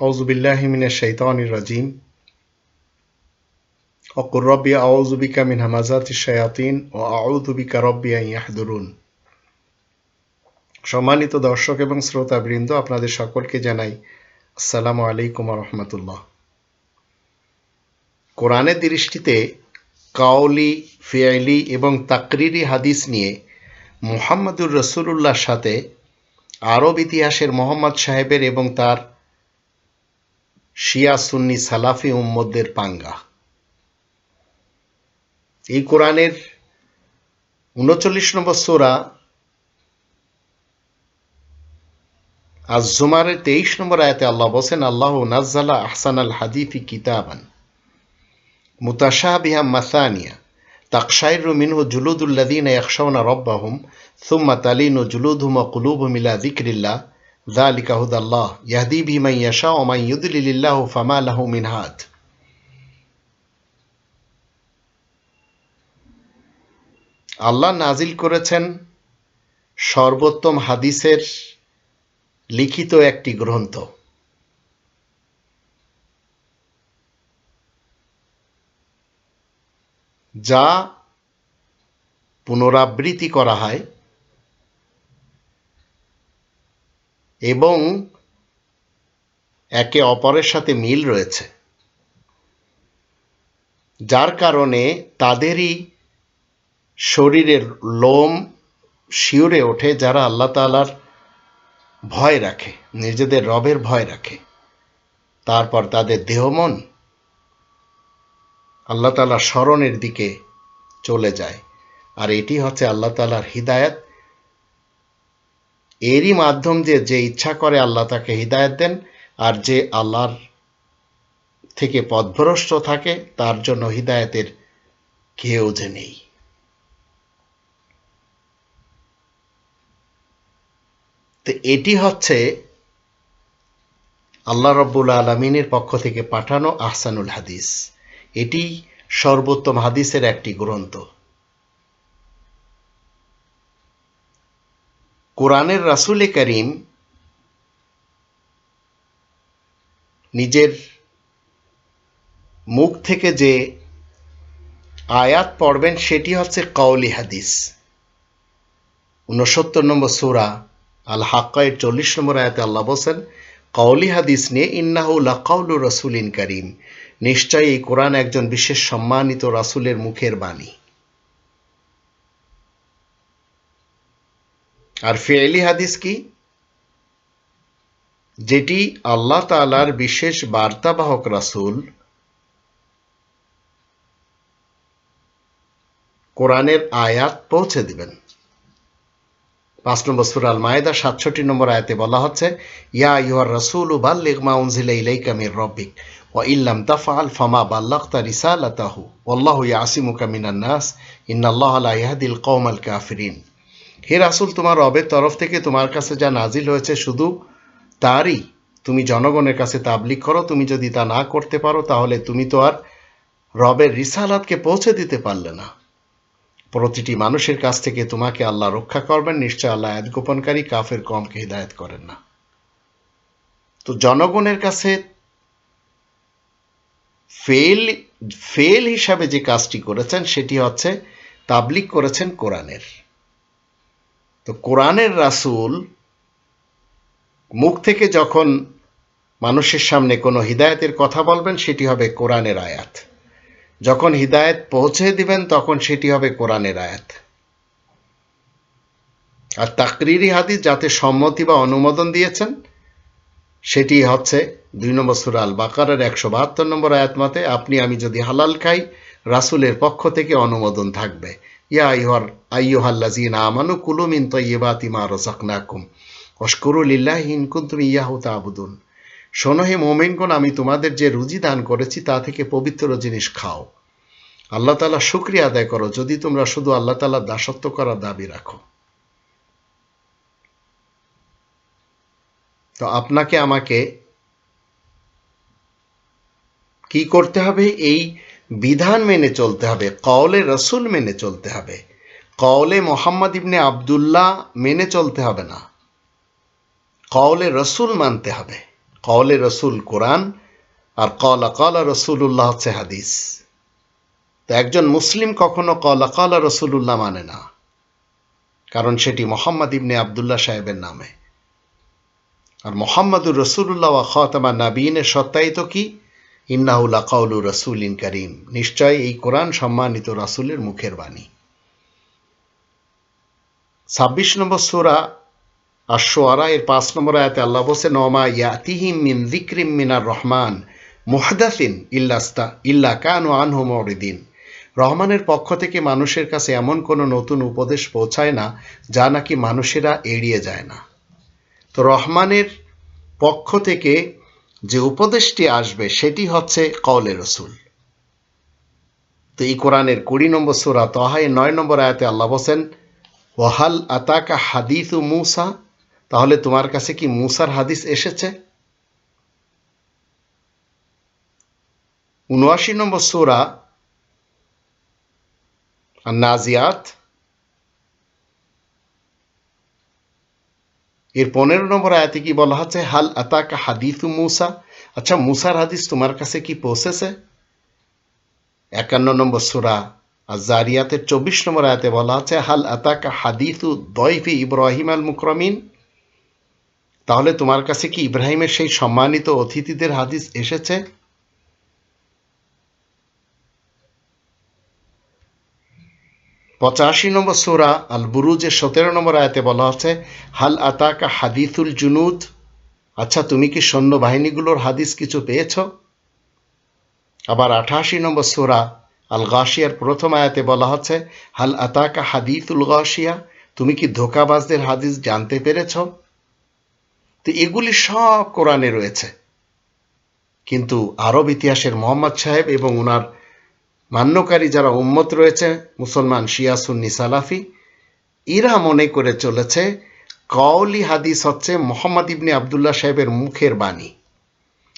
মিন ও সম্মানিত দর্শক এবং শ্রোতা বৃন্দ, আপনাদের সকলকে জানাই আসসালাম আলাইকুম রহমতুল্লাহ। কোরআনের দৃষ্টিতে কাউলি ফিয়াইলি এবং তাকরিরি হাদিস নিয়ে মোহাম্মদুর রসুল্লাহর সাথে আরব ইতিহাসের মোহাম্মদ সাহেবের এবং তার শিয়া সুন্নি সালাফি উম্মদের পাঙ্গা। এই কোরআনের উনচল্লিশ নম্বর সোরা আজ জুমারের তেইশ নম্বর আয়াতে আল্লাহ বসেন আল্লাহ নাজ্জালা আহসান আল হাদিফি কিতাবান মুতাশাবিহা মাসানিয়া। তাকশাইরু মিনহু জুলুদুল্লাদিন একশাউনা রব্বাহুম, সুম্মা তালিনু জুলুদহুম কুলুব মিলা যিকরিল্লাহ। ذلك هدى الله يهدي به من يشاء ومن يضلل الله فما له من هاد আল্লাহ নাজিল করেছেন সর্বোত্তম হাদিসের লিখিত একটি গ্রন্থ যা পুনরাবৃত্তি করা হয় এবং একে অপরের সাথে মিল রয়েছে। যার কারণে তাদেরই শরীরের লোম শিউরে ওঠে, যারা আল্লাহ তালার ভয় রাখে, নিজেদের রবের ভয় রাখে। তারপর তাদের দেহমন আল্লাহ তালার স্মরণের দিকে চলে যায়। আর এটি হচ্ছে আল্লাহ তালার হৃদায়ত এরই মাধ্যম দিয়ে যে ইচ্ছা করে আল্লাহ তাকে হৃদায়ত দেন আর যে আল্লাহর থেকে পথভ্রষ্ট থাকে, তার জন্য হৃদায়তের কেউ যে নেই। তো এটি হচ্ছে আল্লাহ রব্বুল আলমিনের পক্ষ থেকে পাঠানো আহসানুল হাদিস। এটি সর্বোত্তম হাদিসের একটি গ্রন্থ। কোরআনের রাসুলে করিম নিজের মুখ থেকে যে আয়াত পড়বেন, সেটি হচ্ছে কাউলি হাদিস। উনসত্তর নম্বর সুরা আল হাক্কায়ের চল্লিশ নম্বর আয়াতে আল্লাহ বলছেন কাউলি হাদিস নিয়ে ইন্নাহুল্লা কাউলু রসুলিন করিম। নিশ্চয়ই এই কোরআন একজন বিশেষ সম্মানিত রাসুলের মুখের বাণী। আর ফেয়েলি হাদিস কি? যেটি আল্লাহ তালার বিশেষ বার্তাবাহক রাসুল কোরআনের আয়াত পৌঁছে দিবেন। পাঁচ নম্বর সুরাল মায়েদা সাতষট্টি নম্বর আয়াতে বলা হচ্ছে, ইয়া ইউর রসুল বাল্লিক মা উনজিলা ইলাইকা রব্বিক ও ইল্লাম তাফাল ফামা বাল্লাক্তা রিসালাতাহু আল্লাহ ইয়াসিমুকা মিনান নাস, ইন্নাল্লাহ লা ইয়াহদিল কাফিরিন। হে রাসুল, তোমার রবের তরফ থেকে তোমার কাছে যা নাজিল হয়েছে শুধু তারই। তুমি জনগণের কাছে তাবলিক করো, তুমি যদি তা না করতে পারো, তাহলে তুমি তো আর রবের রিসালাতকে পৌঁছে দিতে পারলে না। প্রতিটি মানুষের কাছ থেকে তোমাকে আল্লাহ রক্ষা করবেন, নিশ্চয় আল্লাহ আয়াত গোপনকারী কাফের কমকে হিদায়ত করেন না। তো জনগণের কাছে ফেল ফেল হিসাবে যে কাজটি করেছেন, সেটি হচ্ছে তাবলিক করেছেন কোরআনের। তো কোরআনের রাসুল মুখ থেকে যখন মানুষের সামনে কোনো হৃদায়তের কথা বলবেন, সেটি হবে কোরআনের আয়াত। যখন হৃদায়ত পৌঁছে দিবেন, তখন সেটি হবে কোরআনের আয়াত। আর তাকরিরি হাদিস যাতে সম্মতি বা অনুমোদন দিয়েছেন, সেটি হচ্ছে দুই নম্বর সুরা আল বাকারের একশো বাহাত্তর নম্বর আয়াত মতে, আপনি, আমি যদি হালাল খাই, রাসুলের পক্ষ থেকে অনুমোদন থাকবে। আমি তোমাদের যে রুজি দান করেছি, তা থেকে পবিত্র জিনিস খাও। আল্লাহ তালা শুক্রিয়া আদায় করো, যদি তোমরা শুধু আল্লাহ তালা দাসত্ব করার দাবি রাখো। তো আপনাকে আমাকে কি করতে হবে? এই বিধান মেনে চলতে হবে, কওলে রসুল মেনে চলতে হবে। কওলে মোহাম্মদ ইবনে আবদুল্লাহ মেনে চলতে হবে না। কওলে রসুল মানতে হবে। কওলে রসুল কোরআন, আর কলা কলা রসুল্লাহ হচ্ছে হাদিস। তো একজন মুসলিম কখনো কলা কলা রসুল্লাহ মানে না, কারণ সেটি মোহাম্মদ ইবনে আবদুল্লাহ সাহেবের নামে। আর মোহাম্মদুর রসুল্লাহ খতামা নাবিনের সত্যায়িত কি? ইন্নাহুল্লা কাউলু রসুল ইন করিম। নিশ্চয় এই কোরআন সম্মানিত রাসুলের মুখের বাণী। ছাব্বিশ নম্বর সুরা আর সোয়ারা এর পাঁচ নম্বর আয়াতে আল্লাহ বসে নমা ইয়াতিহিম মিন দিক্রিম মিনার রহমান মুহাদাফিন ইল্লাস্তা ইল্লা কান ও আনহু মরিদিন। রহমানের পক্ষ থেকে মানুষের কাছে এমন কোনো নতুন উপদেশ পৌঁছায় না, যা নাকি মানুষেরা এড়িয়ে যায় না। তো রহমানের পক্ষ থেকে যে উপদেশটি আসবে সেটি হচ্ছে কওলে রসুল। তো এই কোরআনের কুড়ি নম্বর সুরা তহায় নয় নম্বর আয়াতে আল্লাহ বসেন ওয়াহাল আতাকা হাদিসু মুসা? তাহলে তোমার কাছে কি মুসার হাদিস এসেছে? উনআশি নম্বর সুরা নাজিয়াত এর পনেরো নম্বর আয়াতে কি বলা হচ্ছে হাল আতাকা হাদিসু মুসা? আচ্ছা মুসার হাদিস তোমার কাছে কি পৌঁছেছে? একান্ন নম্বর সুরা আর জারিয়াতের চব্বিশ নম্বর আয়াতে বলা আছে, হাল আতাকা হাদিসু দয়ফি ইব্রাহিম আল মুকরমিন তাহলে তোমার কাছে কি ইব্রাহিমের সেই সম্মানিত অতিথিদের হাদিস এসেছে? পঁচাশি নম্বর সুরা আল বুরুজের সতেরো নম্বর আয়াতে বলা হচ্ছে হাল আতাকা হাদিসুল জুনুদ? আচ্ছা তুমি কি সৈন্য বাহিনীগুলোর হাদিস কিছু পেয়েছ? আবার আঠাশি নম্বর সুরা আল গাশিয়ার প্রথম আয়াতে বলা হচ্ছে হাল আতাকা হাদিসুল গাশিয়া? তুমি কি ধোকাবাজদের হাদিস জানতে পেরেছ? তো এগুলি সব কোরআনে রয়েছে। কিন্তু আরব ইতিহাসের মোহাম্মদ সাহেব এবং ওনার মান্যকারী যারা উম্মত রয়েছে, মুসলমান শিয়াসুন্নি সালাফি এরা মনে করে চলেছে কওলি হাদিস হচ্ছে মোহাম্মদ ইবনে আবদুল্লাহ সাহেবের মুখের বাণী।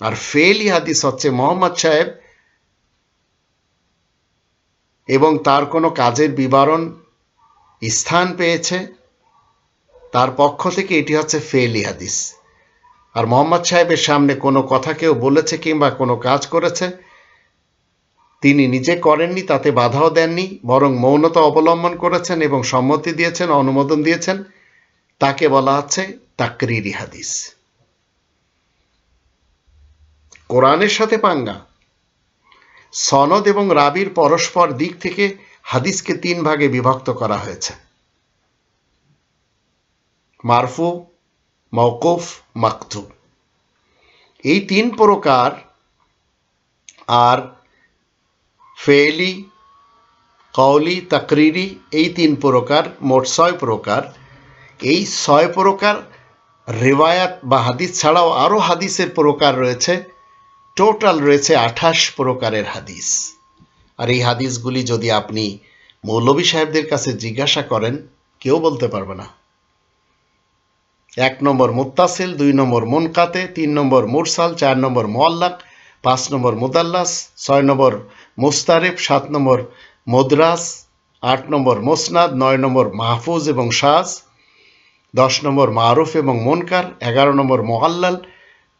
আর ফেলি হাদিস হচ্ছে মোহাম্মদ সাহেব এবং তার কোনো কাজের বিবরণ স্থান পেয়েছে। তার পক্ষ থেকে এটি হচ্ছে ফেলি হাদিস। আর মোহাম্মদ সাহেবের সামনে কোনো কথা কেউ বলেছে কিংবা কোনো কাজ করেছে তিনি নিজে করেননি, তাতে বাধাও দেননি, বরং মৌনতা অবলম্বন করেছেন এবং সম্মতি দিয়েছেন, অনুমোদন দিয়েছেন। তাকে বলা হচ্ছে তাকরিরি হাদিস। কোরআনের সাথে পাঙ্গা। সনদ এবং রাবির পরস্পর দিক থেকে হাদিসকে তিন ভাগে বিভক্ত করা হয়েছে। মারফু মৌকুফ মাকথু এই তিন প্রকার আর ফেলি কওলি, তাকরিরি, এই তিন প্রকার, মোট ছয় প্রকার। এই ছয় প্রকার রেওয়ায়াত বা হাদিস ছাড়াও আরও হাদিসের প্রকার রয়েছে। টোটাল রয়েছে আঠাশ প্রকারের হাদিস। আর এই হাদিসগুলি যদি আপনি মৌলবী সাহেবদের কাছে জিজ্ঞাসা করেন, কেউ বলতে পারবে না। এক নম্বর মুত্তাসিল, দুই নম্বর মুনকাতে, তিন নম্বর মুরসাল, চার নম্বর মোয়াল্লাক পাঁচ নম্বর মুদাল্লাস, ছয় নম্বর মুস্তারেফ সাত নম্বর মদ্রাস, আট নম্বর মোসনাদ, নয় নম্বর মাহফুজ এবং শাজ দশ নম্বর মারুফ এবং মনকার, এগারো নম্বর মোহাল্লাল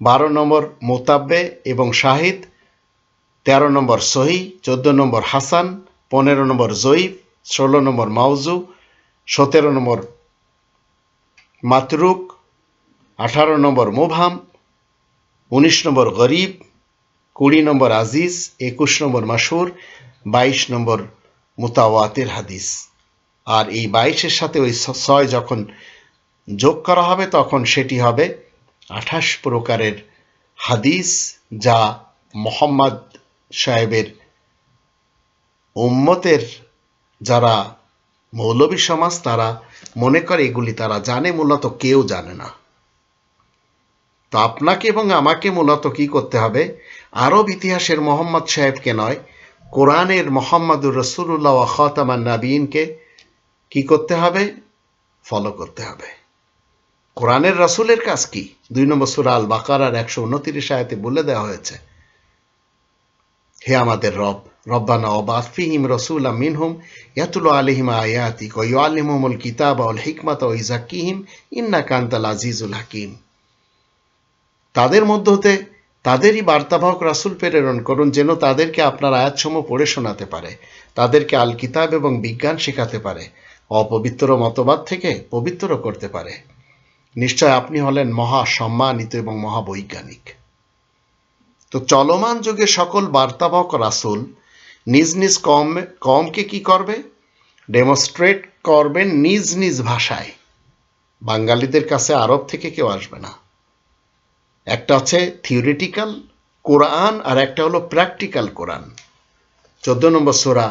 বারো নম্বর মোতাব্বে এবং শাহিদ, তেরো নম্বর সহি, চোদ্দ নম্বর হাসান, পনেরো নম্বর জয়ীফ, ষোলো নম্বর মাউজু সতেরো নম্বর মাতরুক, আঠারো নম্বর মোভাম উনিশ নম্বর গরিব কুড়ি নম্বর আজিজ, একুশ নম্বর মাসুর, বাইশ নম্বর মুতাওয়াতের হাদিস। আর এই বাইশের সাথে ওই ছয় যখন যোগ করা হবে, তখন সেটি হবে আঠাশ প্রকারের হাদিস যা মোহাম্মদ সাহেবের উম্মতের যারা মৌলবী সমাজ, তারা মনে করে এগুলি তারা জানে, মূলত কেউ জানে না। তো আপনাকে এবং আমাকে মূলত কি করতে হবে? আরব ইতিহাসের মোহাম্মদ সাহেবকে নয়, কোরআনের মোহাম্মদুর রসুল্লাহ খতামান নাবিনকে কি করতে হবে? ফলো করতে হবে। কোরআনের রসুলের কাজ কি? দুই নম্বর সুরা আল বাকারার একশো উনত্রিশ আয়াতে বলে দেওয়া হয়েছে, হে আমাদের রব, রব্বানা অবাফিহিম রসুল মিনহুম ইয়াতুল আলিহিম আয়াতিক ও ইউআলিমুল কিতাব আল হিকমাত ইজাকিহিম ইন্না কান্তাল আজিজুল হাকিম। তাদের মধ্য হতে তাদেরই বার্তাবাহক রাসুল প্রেরণ করুন যেন তাদেরকে আপনার আয়াতসমূহ পড়ে শোনাতে পারে, তাদেরকে আল কিতাব এবং বিজ্ঞান শেখাতে পারে, অপবিত্র মতবাদ থেকে পবিত্র করতে পারে। নিশ্চয় আপনি হলেন মহা সম্মানিত এবং মহাবৈজ্ঞানিক। তো চলমান যুগে সকল বার্তাবাহক রাসুল নিজ নিজ কম, কমকে কি করবে? ডেমনস্ট্রেট করবেন নিজ নিজ ভাষায়। বাঙালিদের কাছে আরব থেকে কেউ আসবে না। একটা হচ্ছে থিওরিটিক্যাল কোরআন আর একটা হলো প্র্যাকটিক্যাল কোরআন চোদ্দ নম্বর সোরা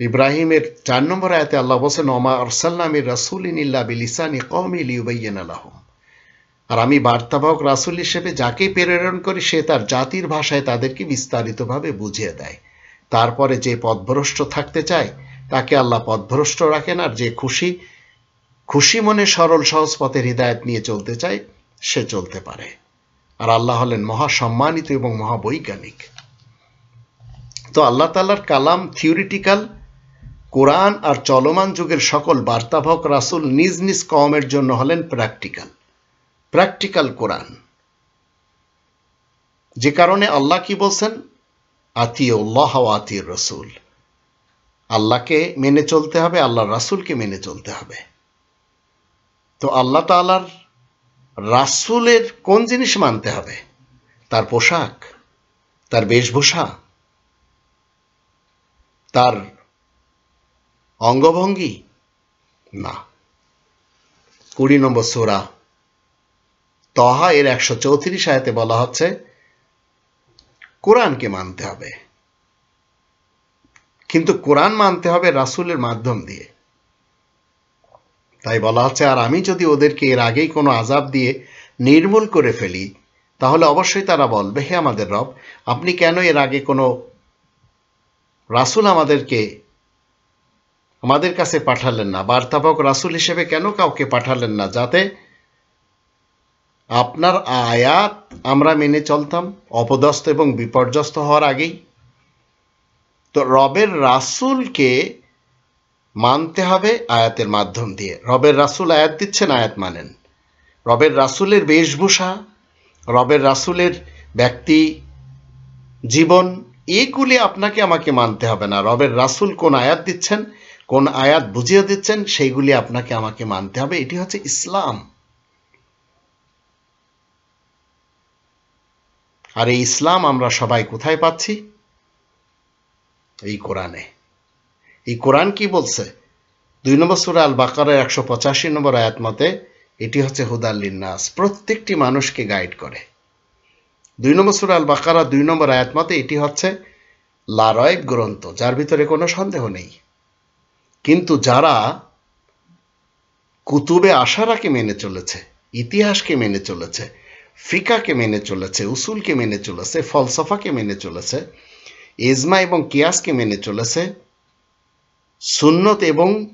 ইব্রাহিমের চার নম্বর আয়াতে আল্লাহ বসেন ওমা আরসাল্লামির রাসুল ইল্লা বিলিসানি কওমি লিউবাইয়ান আলাহুম আর আমি বার্তাবাহক রাসূল হিসেবে যাকে প্রেরণ করি, সে তার জাতির ভাষায় তাদেরকে বিস্তারিতভাবে বুঝিয়ে দেয়। তারপরে যে পদভ্রষ্ট থাকতে চায়, তাকে আল্লাহ পদভ্রষ্ট রাখেন আর যে খুশি খুশি মনে সরল সহজ পথের হৃদায়ত নিয়ে চলতে চায়, সে চলতে পারে। আর আল্লাহ হলেন মহা সম্মানিত এবং মহাবৈজ্ঞানিক। তো আল্লাহ তাল্লার কালাম থিওরিটিক্যাল, কোরআন আর চলমান যুগের সকল বার্তাবাহক রাসূল নিজ নিজ কওমের জন্য হলেন প্র্যাকটিক্যাল। প্র্যাকটিক্যাল কোরআন। যে কারণে আল্লাহ কি বলছেন? আতিউল্লাহ আতি রসুল আল্লাহকে মেনে চলতে হবে আল্লাহ রাসুলকে মেনে চলতে হবে। তো আল্লাহ তাআলার রাসূলের কোন জিনিস মানতে হবে? তার পোশাক, তার বেশভূষা, তার অঙ্গভঙ্গি? না। কুড়ি নম্বর সোরা তহা এর একশো চৌত্রিশ আয়তে বলা হচ্ছে, কোরআনকে মানতে হবে। কিন্তু কোরআন মানতে হবে রাসূলের মাধ্যম দিয়ে। তাই বলা হচ্ছে আর আমি যদি ওদেরকে এর আগেই কোনো আজাব দিয়ে নির্মূল করে ফেলি, তাহলে অবশ্যই তারা বলবে, হে আমাদের রব, আপনি কেন এর আগে কোনো রাসূল আমাদেরকে, আমাদের কাছে পাঠালেন না? বার্তাবাহক রাসূল হিসেবে কেন কাউকে পাঠালেন না? যাতে আপনার আয়াত আমরা মেনে চলতাম, অপদস্থ এবং বিপর্যস্ত হওয়ার আগেই। তো রবের রাসূলকে মানতে হবে আয়াতের মাধ্যম দিয়ে। রবের রাসুল আয়াত দিচ্ছেন, আয়াত মানেন। রবের রাসূলের বেশভূষা, রবের রাসূলের ব্যক্তি, জীবন, এগুলি আপনাকে আমাকে মানতে হবে না। রবের রাসূল কোন আয়াত দিচ্ছেন, কোন আয়াত বুঝিয়ে দিচ্ছেন, সেইগুলি আপনাকে আমাকে মানতে হবে। এটি হচ্ছে ইসলাম। আর এই ইসলাম আমরা সবাই কোথায় পাচ্ছি? এই কোরআনে। এই কোরআন কি বলছে? দুই নম্বর সুরা আল বাকারের একশো পঁচাশি নম্বর আয়াত মতে, এটি হচ্ছে হুদাল্লিন নাস প্রত্যেকটি মানুষকে গাইড করে। দুই নম্বর সুরা আল বাকারা দুই নম্বর আয়াত মতে, এটি হচ্ছে লারয়েব গ্রন্থ, যার ভিতরে কোনো সন্দেহ নেই। কিন্তু যারা কুতুবে আশারাকে মেনে চলেছে, ইতিহাসকে মেনে চলেছে, ফিকাকে মেনে চলেছে, উসুলকে মেনে চলেছে, ফলসফাকে মেনে চলেছে, এজমা এবং কিয়াসকে মেনে চলেছে সুন্নত এবং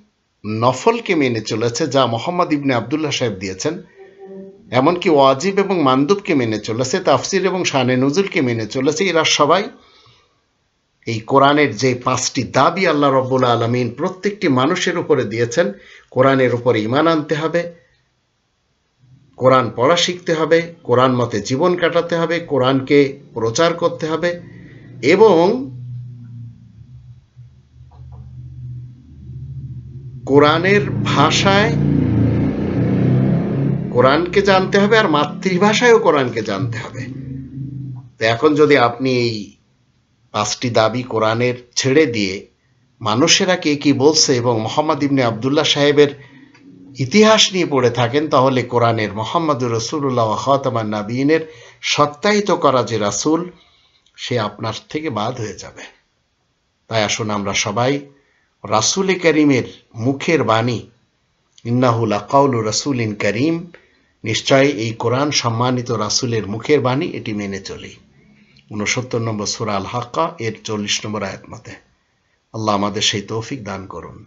নফলকে মেনে চলেছে যা মোহাম্মদ ইবনে আবদুল্লাহ সাহেব দিয়েছেন। এমনকি ওয়াজিব এবং মান্দুবকে মেনে চলেছে, তাফসির এবং শানে নজুলকে মেনে চলেছে। এরা সবাই এই কোরআনের যে পাঁচটি দাবি আল্লাহ রব্বুল আলমিন প্রত্যেকটি মানুষের উপরে দিয়েছেন, কোরআনের উপরে ইমান আনতে হবে, কোরআন পড়া শিখতে হবে, কোরআন মতে জীবন কাটাতে হবে, কোরআনকে প্রচার করতে হবে এবং কোরআনের ভাষায় কোরআনকে জানতে হবে আর মাতৃভাষায়ও কোরআনকে জানতে হবে। তো এখন যদি আপনি এই পাঁচটি দাবি কোরআনের ছেড়ে দিয়ে মানুষেরা কে কি বলছে এবং মোহাম্মদ ইবনে আবদুল্লাহ সাহেবের ইতিহাস নিয়ে পড়ে থাকেন, তাহলে কোরআনের মোহাম্মদ রসুল্লাহ খাতামান নাবিনের সত্যায়িত করা যে রাসুল, সে আপনার থেকে বাদ হয়ে যাবে। তাই আসুন আমরা সবাই রাসুল করিমের মুখের বাণী ইন্নাহুল আকাউল রাসুলিন করিম নিশ্চয় এই কোরআন সম্মানিত রাসুলের মুখের বাণী, এটি মেনে চলি। উনসত্তর নম্বর সুরা আল হাক্কা এর চল্লিশ নম্বর আয়াত মতে। আল্লাহ আমাদের সেই তৌফিক দান করুন।